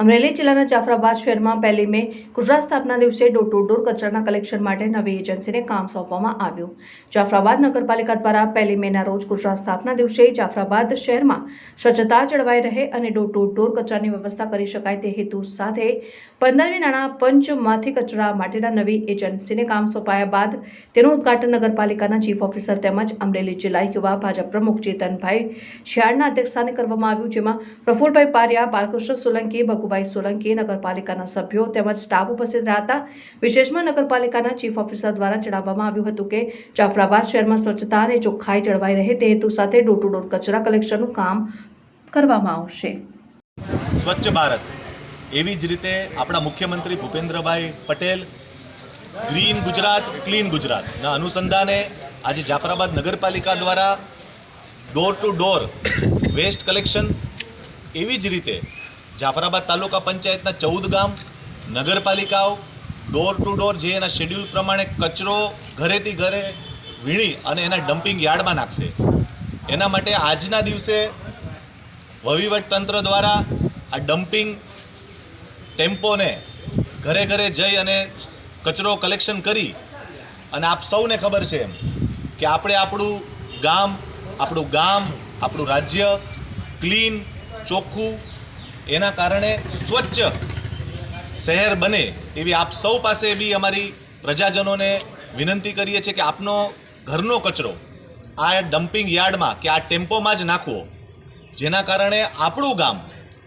અમરેલી જિલ્લાના જાફરાબાદ શહેરમાં પહેલી મે ગુજરાત સ્થાપના દિવસે ડોર ટુ ડોર કચરાના કલેક્શન માટે નવી એજન્સીને કામ સોંપવામાં આવ્યું. જાફરાબાદ નગરપાલિકા દ્વારા પહેલી મેના રોજ ગુજરાત સ્થાપના દિવસે જાફરાબાદ શહેરમાં સ્વચ્છતા જળવાઈ રહે અને ડોર ટુ ડોર કચરાની વ્યવસ્થા કરી શકાય તે હેતુ સાથે પંદરમી નાણાં પંચમાંથી કચરા માટેના નવી એજન્સીને કામ સોંપાયા બાદ તેનું ઉદ્ઘાટન નગરપાલિકાના ચીફ ઓફિસર તેમજ અમરેલી જિલ્લા યુવા ભાજપ પ્રમુખ ચેતનભાઈ શિયાળના અધ્યક્ષસ્થાને કરવામાં આવ્યું, જેમાં પ્રફુલભાઈ પારિયા, બાલકૃષ્ણ સોલંકી ભગુભાઈ સોલંકી નગરપાલિકાના સભ્યો તેમજ સ્ટાફ ઉપસ્થિત રહ્યા હતા વિશેષમાં નગરપાલિકાના ચીફ ઓફિસર દ્વારા જણાવવામાં આવ્યું હતું કે જાફરાબાદ શહેરમાં સ્વચ્છતા અને ચોખ્ખાઈ જળવાઈ રહે તે હેતુ સાથે ડોર ટુ ડોર કચરા કલેક્શનનું કામ કરવામાં આવશે. સ્વચ્છ ભારત. એવી જ રીતે આપણા મુખ્યમંત્રી ભૂપેન્દ્રભાઈ પટેલ ગ્રીન ગુજરાત ક્લીન ગુજરાતના અનુસંધાને આજે જાફરાબાદ નગરપાલિકા દ્વારા door to door waste collection એવી જ રીતે જાફરાબાદ તાલુકા પંચાયતના ચૌદ ગામ, નગરપાલિકાઓ ડોર ટુ ડોર જે એના શેડ્યુલ પ્રમાણે કચરો ઘરેથી ઘરે વીણી અને એના ડમ્પિંગ યાર્ડમાં નાખશે. એના માટે આજના દિવસે વહીવટ તંત્ર દ્વારા આ ડમ્પિંગ ટેમ્પોને ઘરે ઘરે જઈ અને કચરો કલેક્શન કરી અને આપ સૌને ખબર છે એમ કે આપણે આપણું ગામ આપણું ગામ, આપણું રાજ્ય ક્લીન ચોખ્ખું એના કારણે સ્વચ્છ શહેર બને એવી આપ સૌ પાસે બી અમારી પ્રજાજનોને વિનંતી કરીએ છીએ કે આપનો ઘરનો કચરો આ ડમ્પિંગ યાર્ડમાં કે આ ટેમ્પોમાં જ નાખવો. જેના કારણે આપણું ગામ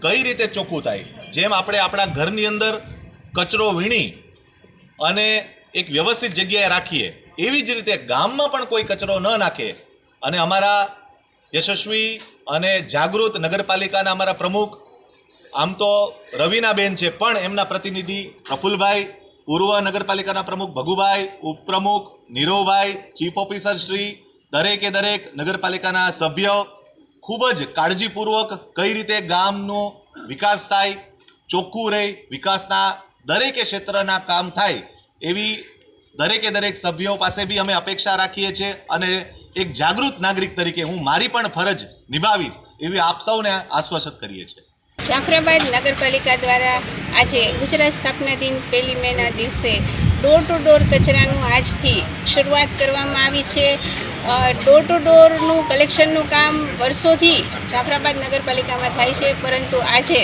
કઈ રીતે ચોખ્ખું થાય. જેમ આપણે આપણા ઘરની અંદર કચરો વીણી અને એક વ્યવસ્થિત જગ્યાએ રાખીએ, એવી જ રીતે ગામમાં પણ કોઈ કચરો ન નાખે. અને અમારા યશસ્વી અને જાગૃત નગરપાલિકાના અમારા પ્રમુખ આમ તો રવિનાબેન છે, પણ એમના પ્રતિનિધિ પ્રફુલભાઈ પૂર્વ નગરપાલિકાના પ્રમુખ ભગુભાઈ, ઉપપ્રમુખ નીરવભાઈ, ચીફ ઓફિસર શ્રી, દરેકે દરેક નગરપાલિકાના સભ્ય. ખૂબ જ કાળજીપૂર્વક કઈ રીતે ગામનો વિકાસ થાય, ચોખ્ખું રહે, વિકાસના દરેકે ક્ષેત્રના કામ થાય, એવી દરેકે દરેક સભ્યો પાસે બી અમે અપેક્ષા રાખીએ છીએ અને એક જાગૃત નાગરિક તરીકે હું મારી પણ ફરજ નિભાવીશ, એવી આપ સૌને આશ્વાસત કરીએ છીએ. જાફરાબાદ નગરપાલિકા દ્વારા આજે ગુજરાત સ્થાપના દિન પહેલી મેના દિવસે ડોર ટુ ડોર કચરાનું આજથી શરૂઆત કરવામાં આવી છે. ડોર ટુ ડોરનું કલેક્શનનું કામ વર્ષોથી જાફરાબાદ નગરપાલિકામાં થાય છે. પરંતુ આજે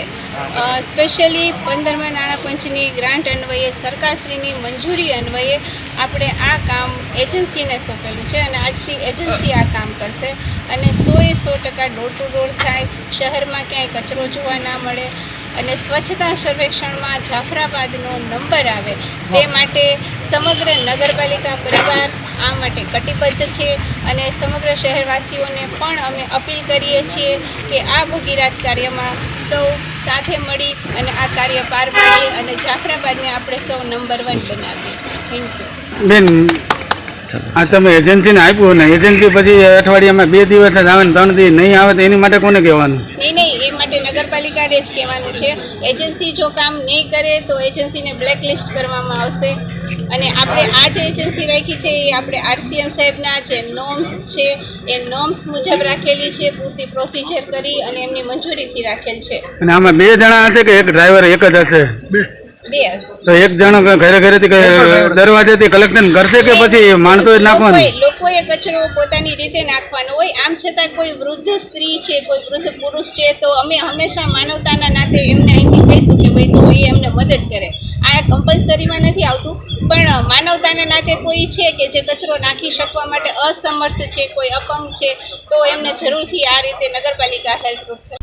સ્પેશિયલી પંદરમા નાણાં પંચની ગ્રાન્ટ અન્વયે સરકારશ્રીની મંજૂરી અન્વયે આપણે આ કામ એજન્સીને સોંપેલું છે અને આજથી એજન્સી આ કામ કરશે. અને સોએ સો ટકા ડોર ટુ ડોર થાય. શહેરમાં ક્યાંય કચરો જોવા ના મળે અને સ્વચ્છતા સર્વેક્ષણમાં જાફરાબાદનો નંબર આવે. તે માટે સમગ્ર નગરપાલિકા પરિવાર આ માટે કટિબદ્ધ છે અને સમગ્ર શહેરવાસીઓને પણ અમે અપીલ કરીએ છીએ કે આ ભગીરાત કાર્યમાં સૌ સાથે મળી અને આ કાર્ય પાર પાડીએ અને જાફરાબાદને આપણે સૌ નંબર વન બનાવીએ. થેન્ક યુ બેન આ તમે એજન્સીને આપ્યું ને એજન્સી પછી અઠવાડિયામાં બે દિવસ જ આવે ને ત્રણ દિવસ નહીં આવે તો એની માટે કોને કહેવાનું? નહીં નહીં એ માટે નગરપાલિકાને જ કહેવાનું છે. એજન્સી જો કામ નહીં કરે તો એજન્સીને બ્લેકલિસ્ટ કરવામાં આવશે. અને આપણે આ જે એજન્સી રાખી છે એ આપણે આરસીએમ સાહેબના જે નોમ્સ છે એ નોમ્સ મુજબ રાખેલી છે પૂરતી પ્રોસિજર કરી અને એમની મંજૂરીથી રાખેલ છે. અને આમાં બે જણા હશે કે એક ડ્રાઈવર એક જ હશે? બે તો એક જણો ઘરે ઘરેથી દરવાજેથી કલેક્શન કરશે કે પછી માણસો જ નાખવાનું? લોકોએ કચરો પોતાની રીતે નાખવાનો હોય. આમ છતાં કોઈ વૃદ્ધ સ્ત્રી છે કોઈ વૃદ્ધ પુરુષ છે તો અમે હંમેશા માનવતાના નાતે એમને અહીંથી કહીશું કે ભાઈ તો એ એમને મદદ કરે. આ કમ્પલસરીમાં નથી આવતું પણ માનવતાના નાતે કોઈ છે કે જે કચરો નાખી શકવા માટે અસમર્થ છે કોઈ અપંગ છે તો એમને જરૂરથી આ રીતે નગરપાલિકા હેલ્પરૂપ થશે.